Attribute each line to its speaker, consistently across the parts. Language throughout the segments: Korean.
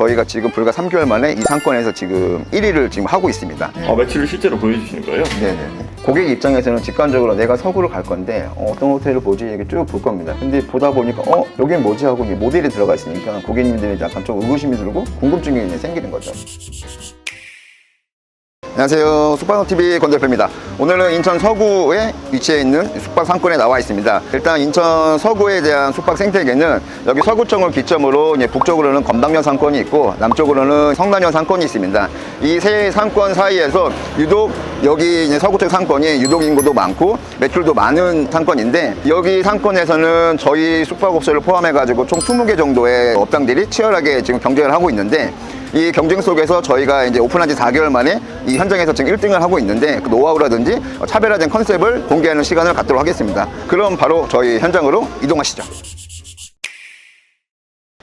Speaker 1: 저희가 지금 불과 3개월 만에 이 상권에서 지금 1위를 지금 하고 있습니다.
Speaker 2: 아, 매출을 실제로 보여주시는 거예요?
Speaker 1: 네네. 고객 입장에서는 직관적으로 내가 서구를 갈 건데 어, 떤 호텔을 보지 이렇게 쭉 볼 겁니다. 근데 보다 보니까 어 여긴 뭐지 하고 이 모델이 들어가 있으니까 고객님들이 약간 좀 의구심이 들고 궁금증이 생기는 거죠. 안녕하세요. 숙박TV 권대표입니다. 오늘은 인천 서구에 위치해 있는 숙박 상권에 나와 있습니다. 일단 인천 서구에 대한 숙박 생태계는 여기 서구청을 기점으로 북쪽으로는 검당면 상권이 있고 남쪽으로는 성남면 상권이 있습니다. 이 세 상권 사이에서 유독 여기 이제 서구 쪽 상권이 유독 인구도 많고 매출도 많은 상권인데 여기 상권에서는 저희 숙박업소를 포함해 가지고 총 20개 정도의 업장들이 치열하게 지금 경쟁을 하고 있는데 이 경쟁 속에서 저희가 이제 오픈한 지 4개월 만에 이 현장에서 지금 1등을 하고 있는데 그 노하우라든지 차별화된 컨셉을 공개하는 시간을 갖도록 하겠습니다. 그럼 바로 저희 현장으로 이동하시죠.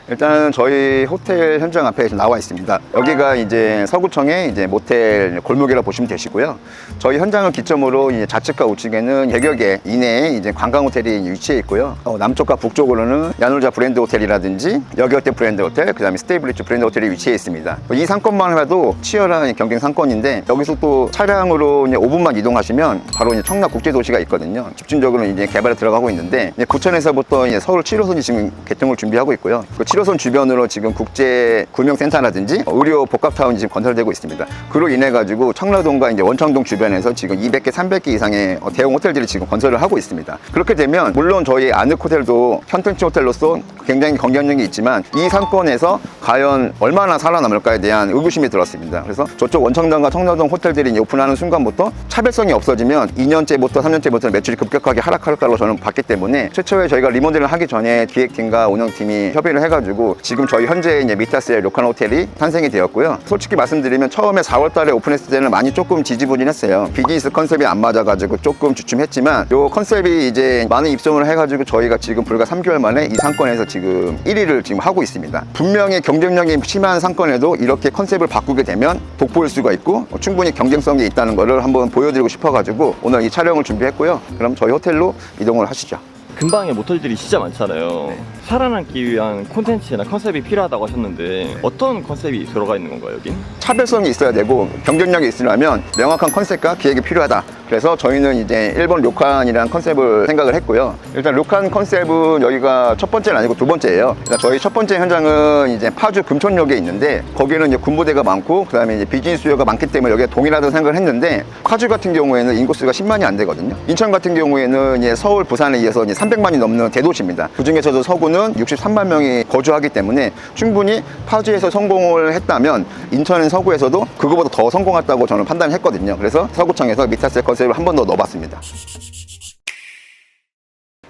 Speaker 1: 일단 저희 호텔 현장 앞에 나와 있습니다. 여기가 이제 서구청의 이제 모텔 골목이라 보시면 되시고요. 저희 현장을 기점으로 이제 좌측과 우측에는 100여 개 이내에 이제 관광 호텔이 위치해 있고요. 어, 남쪽과 북쪽으로는 야놀자 브랜드 호텔이라든지 여기어때 브랜드 호텔, 그다음에 스테이블리츠 브랜드 호텔이 위치해 있습니다. 이 상권만 해도 치열한 경쟁 상권인데 여기서 또 차량으로 이제 5분만 이동하시면 바로 이제 청라 국제도시가 있거든요. 집중적으로 이제 개발에 들어가고 있는데 이제 구천에서부터 이제 서울 7호선이 지금 개통을 준비하고 있고요. 그 7호선 주변으로 지금 국제 구명센터라든지 의료 복합타운이 지금 건설되고 있습니다. 그로 인해 가지고 청라동과 이제 원창동 주변에서 지금 200개, 300개 이상의 어, 대형 호텔들이 지금 건설을 하고 있습니다. 그렇게 되면 물론 저희 아늑 호텔도 현텐치 호텔로서 굉장히 경쟁력이 있지만 이 상권에서 과연 얼마나 살아남을까에 대한 의구심이 들었습니다. 그래서 저쪽 원창동과 청라동 호텔들이 오픈하는 순간부터 차별성이 없어지면 2년째부터 3년째부터 매출이 급격하게 하락할 거라고 저는 봤기 때문에 최초에 저희가 리모델을 하기 전에 기획팀과 운영팀이 협의를 해가지고 지금 저희 현재 이제 미타스의 로컬 호텔이 탄생이 되었고요. 솔직히 말씀드리면 처음에 4월 달에 오픈했을 때는 많이 조금 지지부진 했어요. 비즈니스 컨셉이 안 맞아가지고 조금 주춤했지만 요 컨셉이 이제 많은 입소문을 해가지고 저희가 지금 불과 3개월 만에 이 상권에서 지금 1위를 지금 하고 있습니다. 분명히 경쟁력이 심한 상권에도 이렇게 컨셉을 바꾸게 되면 돋보일 수가 있고 충분히 경쟁성이 있다는 것을 한번 보여드리고 싶어가지고 오늘 이 촬영을 준비했고요. 그럼 저희 호텔로 이동을 하시죠.
Speaker 2: 근방에 모텔들이 진짜 많잖아요.
Speaker 1: 네.
Speaker 2: 살아남기 위한 콘텐츠나 컨셉이 필요하다고 하셨는데 어떤 컨셉이 들어가 있는 건가요, 여긴?
Speaker 1: 차별성이 있어야 되고 경쟁력이 있으려면 명확한 컨셉과 기획이 필요하다. 그래서 저희는 이제 일본 료칸이라는 컨셉을 생각을 했고요. 일단 료칸 컨셉은 여기가 첫 번째는 아니고 두 번째예요. 일단 저희 첫 번째 현장은 이제 파주 금촌역에 있는데 거기는 이제 군부대가 많고 그다음에 이제 비즈니스 수요가 많기 때문에 여기가 동일하다고 생각을 했는데 파주 같은 경우에는 인구수가 10만이 안 되거든요. 인천 같은 경우에는 이제 서울, 부산에 이어서 이제 300만이 넘는 대도시입니다. 그 중에서도 서구는 63만 명이 거주하기 때문에 충분히 파주에서 성공을 했다면 인천 서구에서도 그거보다 더 성공했다고 저는 판단했거든요. 그래서 서구청에서 미타스 컨 셉을 한 번 더 넣어봤습니다.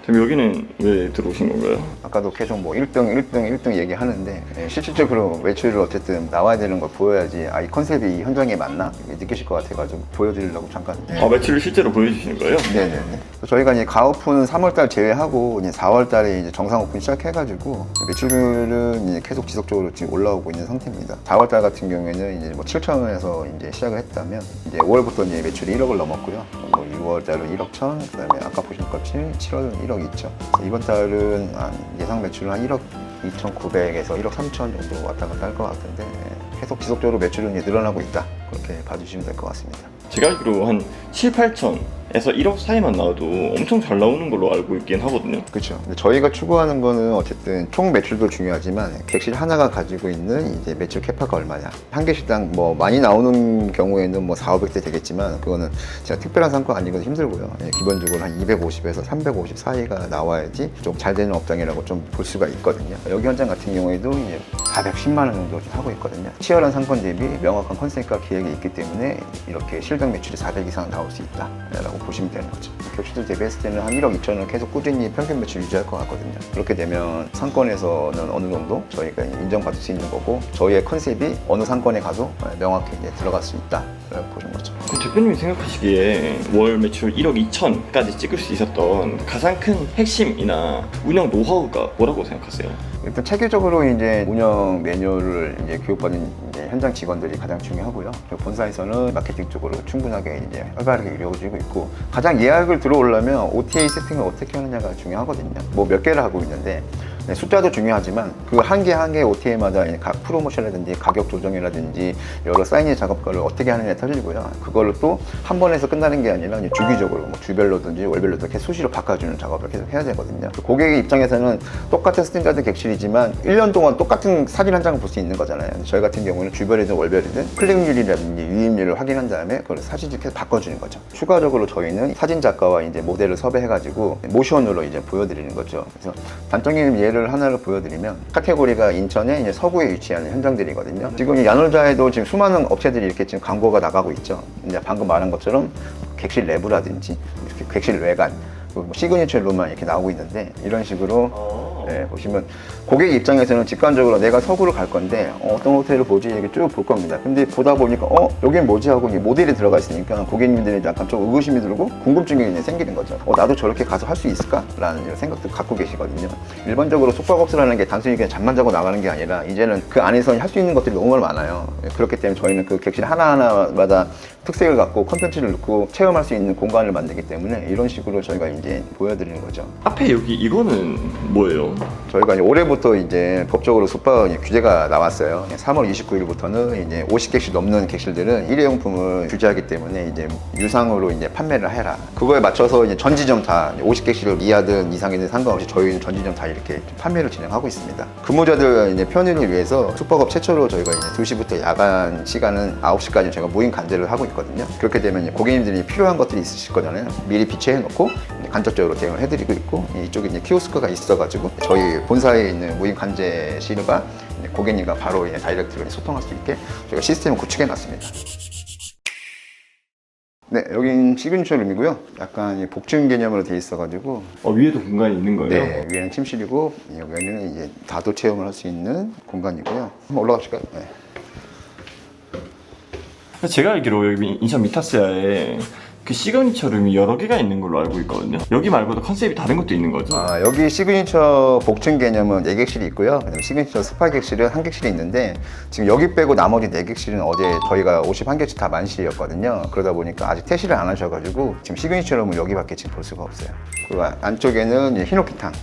Speaker 2: 그럼 여기는 왜 들어오신 건가요?
Speaker 1: 아까도 계속 뭐 1등, 1등, 1등 얘기하는데 예, 실질적으로 매출을 어쨌든 나와야 되는 걸 보여야지 아 이 컨셉이 이 현장에 맞나 느끼실 것 같아가지고 보여드리려고 잠깐
Speaker 2: 아, 매출을 실제로 보여주시는 거예요?
Speaker 1: 네네네. 저희가 이제 가오픈 3월달 제외하고 이제 4월달에 이제 정상 오픈 시작해가지고 매출은 이제 계속 지속적으로 지금 올라오고 있는 상태입니다. 4월달 같은 경우에는 이제 뭐 7천 원에서 이제 시작을 했다면 이제 5월부터 이제 매출이 1억을 넘었고요. 뭐 6월달은 1억 천, 그다음에 아까 보신 것같이 7월은 1억 2천. 이번 달은 한 예상 매출은 한 1억 2,900에서 1억 3천 정도 왔다 갔다 할 것 같은데 예, 계속 지속적으로 매출은 늘어나고 있다. 그렇게 봐주시면 될 것 같습니다.
Speaker 2: 제가 알기로 한 7, 8천 에서 1억 사이만 나와도 엄청 잘 나오는 걸로 알고 있긴 하거든요.
Speaker 1: 그렇죠. 저희가 추구하는 거는 어쨌든 총 매출도 중요하지만 객실 하나가 가지고 있는 이제 매출 캐파가 얼마냐. 한 개씩당 뭐 많이 나오는 경우에는 뭐 4, 500대 되겠지만 그거는 진짜 특별한 상권 아니거든 힘들고요. 예, 기본적으로 한 250에서 350 사이가 나와야지 좀 잘 되는 업장이라고 좀 볼 수가 있거든요. 여기 현장 같은 경우에도 이제 410만 원 정도 하고 있거든요. 치열한 상권 대비 명확한 컨셉과 기획이 있기 때문에 이렇게 실적 매출이 400 이상 나올 수 있다라고 보시면 되는 거죠. 객실들 대비했을 때는 한 1억 2천은 계속 꾸준히 평균 매출 유지할 것 같거든요. 그렇게 되면 상권에서는 어느 정도 저희가 인정받을 수 있는 거고 저희의 컨셉이 어느 상권에 가도 명확히 이제 들어갈 수 있다라고 보는 거죠.
Speaker 2: 그럼 대표님이 생각하시기에 월 매출 1억 2천까지 찍을 수 있었던 가장 큰 핵심이나 운영 노하우가 뭐라고 생각하세요?
Speaker 1: 일단 체계적으로 이제 운영 매뉴얼을 이제 교육받은 현장 직원들이 가장 중요하고요. 본사에서는 마케팅 쪽으로 충분하게 이제 활발하게 이루어지고 있고 가장 예약을 들어오려면 OTA 세팅을 어떻게 하느냐가 중요하거든요. 뭐 몇 개를 하고 있는데 네, 숫자도 중요하지만 그 한 개 한 개 OTA마다 각 프로모션이라든지 가격 조정이라든지 여러 사이닝 작업들을 어떻게 하느냐에 틀리고요. 그걸로 또한 번에서 끝나는 게 아니라 주기적으로 뭐 주별로든지 월별로 이렇게 수시로 바꿔주는 작업을 계속 해야 되거든요. 그 고객의 입장에서는 똑같은 스탠다드 객실이지만 1년 동안 똑같은 사진 한 장을 볼 수 있는 거잖아요. 저희 같은 경우는 주별이든 월별이든 클릭률이라든지 유입률을 확인한 다음에 그걸 사진을 계속 바꿔주는 거죠. 추가적으로 저희는 사진 작가와 이제 모델을 섭외해가지고 모션으로 이제 보여드리는 거죠. 그래서 단적인 예를 하나를 보여드리면 카테고리가 인천의 이제 서구에 위치한 현장들이거든요. 지금 이 야놀자에도 지금 수많은 업체들이 이렇게 지금 광고가 나가고 있죠. 이제 방금 말한 것처럼 객실 내부라든지 이렇게 객실 외관 뭐 시그니처로만 이렇게 나오고 있는데 이런 식으로 네, 보시면 고객 입장에서는 직관적으로 내가 서구로 갈 건데 어, 떤 호텔을 보지 이렇게 쭉 볼 겁니다. 근데 보다 보니까 어 여긴 뭐지 하고 이게 모델이 들어가 있으니까 고객님들이 약간 좀 의구심이 들고 궁금증이 이제 생기는 거죠. 어 나도 저렇게 가서 할 수 있을까라는 생각도 갖고 계시거든요. 일반적으로 숙박업소라는 게 단순히 그냥 잠만 자고 나가는 게 아니라 이제는 그 안에서 할 수 있는 것들이 너무 많아요. 예, 그렇기 때문에 저희는 그 객실 하나하나마다 특색을 갖고 컨텐츠를 넣고 체험할 수 있는 공간을 만들기 때문에 이런 식으로 저희가 이제 보여드리는 거죠.
Speaker 2: 앞에 여기 이거는 뭐예요?
Speaker 1: 저희가 이제 올해부터 이제 법적으로 숙박 규제가 나왔어요. 3월 29일부터는 이제 50객실 넘는 객실들은 일회용품을 규제하기 때문에 이제 유상으로 이제 판매를 해라. 그거에 맞춰서 이제 전지점 다 50객실 이하든 이상이든 상관없이 저희는 전지점 다 이렇게 판매를 진행하고 있습니다. 근무자들 이제 편의를 위해서 숙박업 최초로 저희가 이제 2시부터 야간 시간은 9시까지 저희가 무인 간제를 하고 있거든요. 그렇게 되면 고객님들이 필요한 것들이 있으실 거잖아요. 미리 비치해 놓고 간접적으로 대응을 해드리고 있고 이쪽에 이제 키오스크가 있어가지고 저희 본사에 있는 무인 관제실과 고객님과 바로 다이렉트로 소통할 수 있게 저희가 시스템을 구축해 놨습니다. 네, 여긴 시그니처 룸이고요. 약간 이 복층 개념으로 돼 있어가지고
Speaker 2: 어, 위에도 공간이 있는 거예요?
Speaker 1: 네, 위에는 침실이고 여기는 이제 다도 체험을 할 수 있는 공간이고요. 한번 올라가실까요? 네.
Speaker 2: 제가 알기로 여기 인천 미타스야에 그 시그니처 룸이 여러 개가 있는 걸로 알고 있거든요. 여기 말고도 컨셉이 다른 것도 있는 거죠?
Speaker 1: 아, 여기 시그니처 복층 개념은 4객실이 있고요. 그다음에 시그니처 스파 객실은 한 객실이 있는데 지금 여기 빼고 나머지 4객실은 어제 저희가 51객실 다 만실이었거든요. 그러다 보니까 아직 퇴실을 안 하셔가지고 지금 시그니처 룸은 여기밖에 지금 볼 수가 없어요. 그리고 안쪽에는 히노키탕이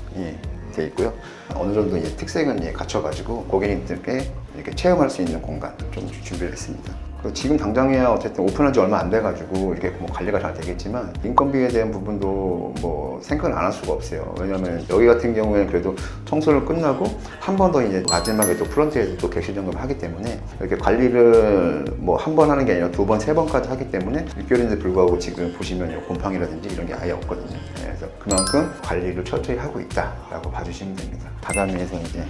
Speaker 1: 돼 있고요. 어느 정도 특색은 갖춰가지고 고객님들께 이렇게 체험할 수 있는 공간 좀 준비를 했습니다. 그 지금 당장이야 어쨌든 오픈한 지 얼마 안 돼가지고 이렇게 뭐 관리가 잘 되겠지만 인건비에 대한 부분도 뭐 생각을 안 할 수가 없어요. 왜냐하면 여기 같은 경우에는 그래도 청소를 끝나고 한 번 더 이제 마지막에 또 프런트에서 또 객실 점검을 하기 때문에 이렇게 관리를 뭐 한 번 하는 게 아니라 두 번, 세 번까지 하기 때문에 6개월인데 불구하고 지금 보시면 곰팡이라든지 이런 게 아예 없거든요. 네, 그래서 그만큼 관리를 철저히 하고 있다라고 봐주시면 됩니다. 바다면에서 이제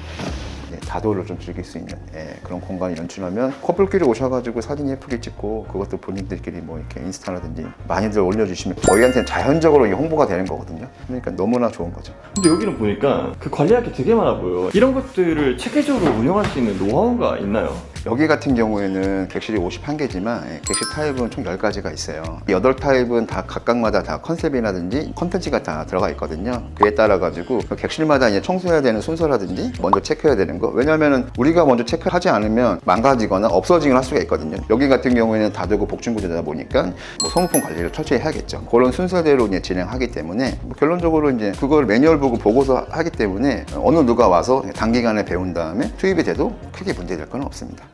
Speaker 1: 이제 다도를 좀 즐길 수 있는 예, 그런 공간을 연출하면 커플끼리 오셔가지고 사진 예쁘게 찍고 그것도 본인들끼리 뭐 이렇게 인스타라든지 많이들 올려주시면 저희한테는 자연적으로 홍보가 되는 거거든요. 그러니까 너무나 좋은 거죠.
Speaker 2: 근데 여기는 보니까 그 관리할 게 되게 많아 보여. 이런 것들을 체계적으로 운영할 수 있는 노하우가 있나요?
Speaker 1: 여기 같은 경우에는 객실이 51개지만 예, 객실 타입은 총 10가지가 있어요. 8타입은 다 각각마다 다 컨셉이라든지 컨텐츠가 다 들어가 있거든요. 그에 따라 가지고 그 객실마다 이제 청소해야 되는 순서라든지 먼저 체크해야 되는 거. 왜냐면은 우리가 먼저 체크하지 않으면 망가지거나 없어지거나 할 수가 있거든요. 여기 같은 경우에는 다대구 복층 구조다 보니까 뭐 소모품 관리를 철저히 해야겠죠. 그런 순서대로 이제 진행하기 때문에 뭐 결론적으로 이제 그걸 매뉴얼 보고 보고서 하기 때문에 어느 누가 와서 단기간에 배운 다음에 투입이 돼도 크게 문제될 건 없습니다.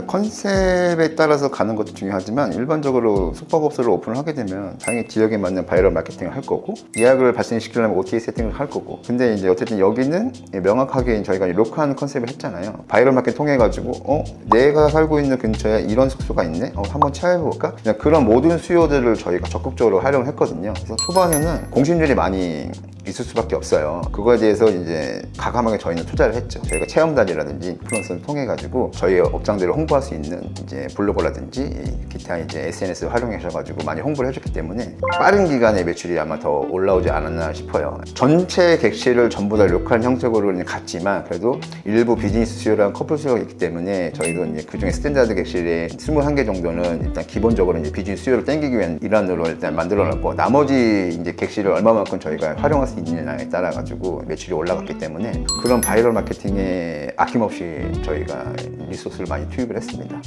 Speaker 1: 컨셉에 따라서 가는 것도 중요하지만 일반적으로 숙박업소를 오픈을 하게 되면 당연히 지역에 맞는 바이럴 마케팅을 할 거고 예약을 발생시키려면 OTA 세팅을 할 거고. 근데 이제 어쨌든 여기는 명확하게 저희가 로컬한 컨셉을 했잖아요. 바이럴 마케팅 통해 가지고 어 내가 살고 있는 근처에 이런 숙소가 있네? 어 한번 체험해볼까? 그냥 그런 모든 수요들을 저희가 적극적으로 활용을 했거든요. 그래서 초반에는 공신률이 많이 있을 수밖에 없어요. 그거에 대해서 이제 가감하게 저희는 투자를 했죠. 저희가 체험단이라든지 인플루언서를 통해 가지고 저희 업장들을 홍보할 수 있는 이제 블로그라든지 기타 이제 SNS 를 활용하셔가지고 많이 홍보를 해줬기 때문에 빠른 기간에 매출이 아마 더 올라오지 않았나 싶어요. 전체 객실을 전부 다 로컬 형태로 갔지만 그래도 일부 비즈니스 수요랑 커플 수요가 있기 때문에 저희도 이제 그 중에 스탠다드 객실에 21개 정도는 일단 기본적으로 이제 비즈니스 수요를 땡기기 위한 일환으로 일단 만들어 놨고 나머지 이제 객실을 얼마만큼 저희가 활용할 수 있느냐에 따라 가지고 매출이 올라갔기 때문에 그런 바이럴 마케팅에 아낌없이 저희가 리소스를 많이 투입을 했습니다.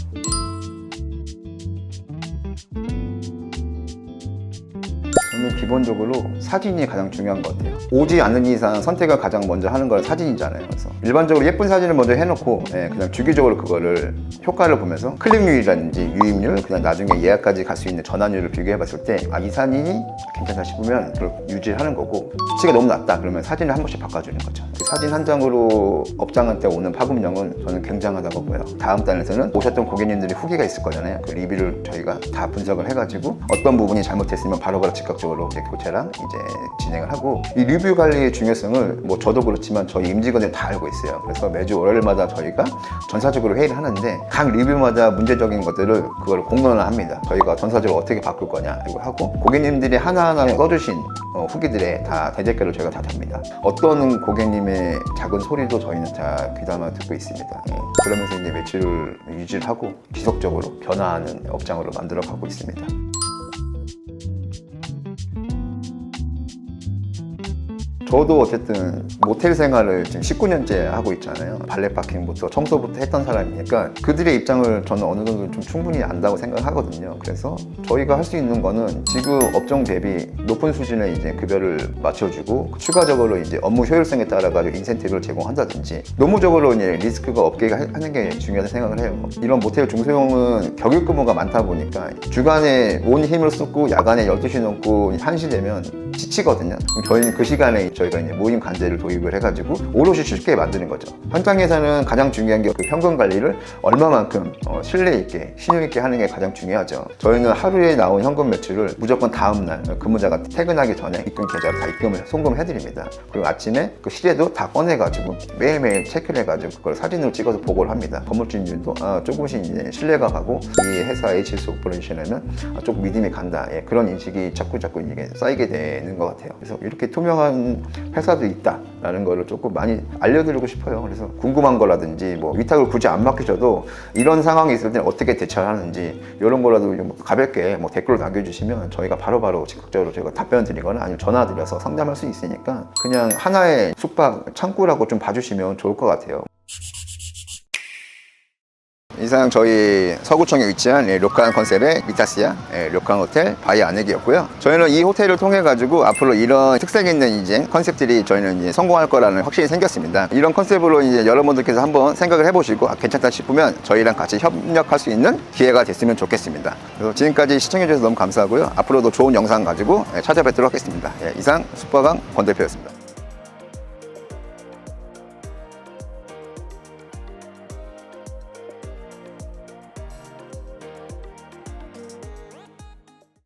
Speaker 1: 기본적으로 사진이 가장 중요한 것 같아요. 오지 않는 이상 선택을 가장 먼저 하는 건 사진이잖아요. 그래서 일반적으로 예쁜 사진을 먼저 해놓고 예, 그냥 주기적으로 그거를 효과를 보면서 클릭률이라든지 유입률, 그냥 나중에 예약까지 갈 수 있는 전환율을 비교해봤을 때 아 이 사진이 괜찮다 싶으면 그걸 유지하는 거고 수치가 너무 낮다 그러면 사진을 한 번씩 바꿔주는 거죠. 그 사진 한 장으로 업장한테 오는 파급력은 저는 굉장하다고 보여요. 다음 달에서는 오셨던 고객님들이 후기가 있을 거잖아요. 그 리뷰를 저희가 다 분석을 해가지고 어떤 부분이 잘못됐으면 바로바로 즉각적으로 이제 교체랑 이제 진행을 하고 이 리뷰 관리의 중요성을 뭐 저도 그렇지만 저희 임직원들이 다 알고 있어요. 그래서 매주 월요일마다 저희가 전사적으로 회의를 하는데 각 리뷰마다 문제적인 것들을 그걸 공론을 합니다. 저희가 전사적으로 어떻게 바꿀 거냐 이거 하고 고객님들이 하나하나 써주신 어, 후기들에 다 대댓글을 저희가 다 답니다. 어떤 고객님 의 작은 소리도 저희는 다 귀담아 듣고 있습니다. 예. 그러면서 이제 매출을 유지를 하고 지속적으로 변화하는 업장으로 만들어 가고 있습니다. 저도 어쨌든 모텔 생활을 지금 19년째 하고 있잖아요. 발레 파킹부터 청소부터 했던 사람이니까 그들의 입장을 저는 어느 정도 좀 충분히 안다고 생각하거든요. 그래서 저희가 할 수 있는 거는 지금 업종 대비 높은 수준의 이제 급여를 맞춰주고 추가적으로 이제 업무 효율성에 따라 가지고 인센티브를 제공한다든지 노무적으로 이제 리스크가 없게 하- 하는 게 중요하다고 생각을 해요. 이런 모텔 중소형은 격일 근무가 많다 보니까 주간에 온 힘을 쏟고 야간에 12시 넘고 1시 되면 지치거든요. 저희는 그 시간에 저희 가 이제 모임 관제를 도입을 해가지고 오롯이 쉽게 만드는 거죠. 현장에서는 가장 중요한 게 그 현금 관리를 얼마만큼 어, 신뢰 있게 신용 있게 하는 게 가장 중요하죠. 저희는 하루에 나온 현금 매출을 무조건 다음 날 근무자가 퇴근하기 전에 입금 계좌로 다 입금을 송금을 해드립니다. 그리고 아침에 그 시세도 다 꺼내가지고 매일매일 체크를 해가지고 그걸 사진으로 찍어서 보고를 합니다. 건물주님들도 아, 조금씩 이제 신뢰가 가고 이 회사 HS 오퍼레이션에는 아, 조금 믿음이 간다. 예, 그런 인식이 자꾸 자꾸 이게 쌓이게 되는 것 같아요. 그래서 이렇게 투명한 회사도 있다라는 거를 조금 많이 알려드리고 싶어요. 그래서 궁금한 거라든지 뭐 위탁을 굳이 안 맡기셔도 이런 상황이 있을 때는 어떻게 대처를 하는지 이런 거라도 좀 가볍게 뭐 댓글을 남겨주시면 저희가 바로 바로 즉각적으로 저희가 답변 드리거나 아니면 전화 드려서 상담할 수 있으니까 그냥 하나의 숙박 창구라고 좀 봐주시면 좋을 것 같아요. 이상 저희 서구청에 위치한 예, 료칸 컨셉의 미타시아 예, 료칸 호텔 바이 안내기였고요. 저희는 이 호텔을 통해 가지고 앞으로 이런 특색 있는 이제 컨셉들이 저희는 이제 성공할 거라는 확신이 생겼습니다. 이런 컨셉으로 이제 여러분들께서 한번 생각을 해보시고 아, 괜찮다 싶으면 저희랑 같이 협력할 수 있는 기회가 됐으면 좋겠습니다. 그래서 지금까지 시청해 주셔서 너무 감사하고요. 앞으로도 좋은 영상 가지고 예, 찾아뵙도록 하겠습니다. 예, 이상 숙박강 권 대표였습니다.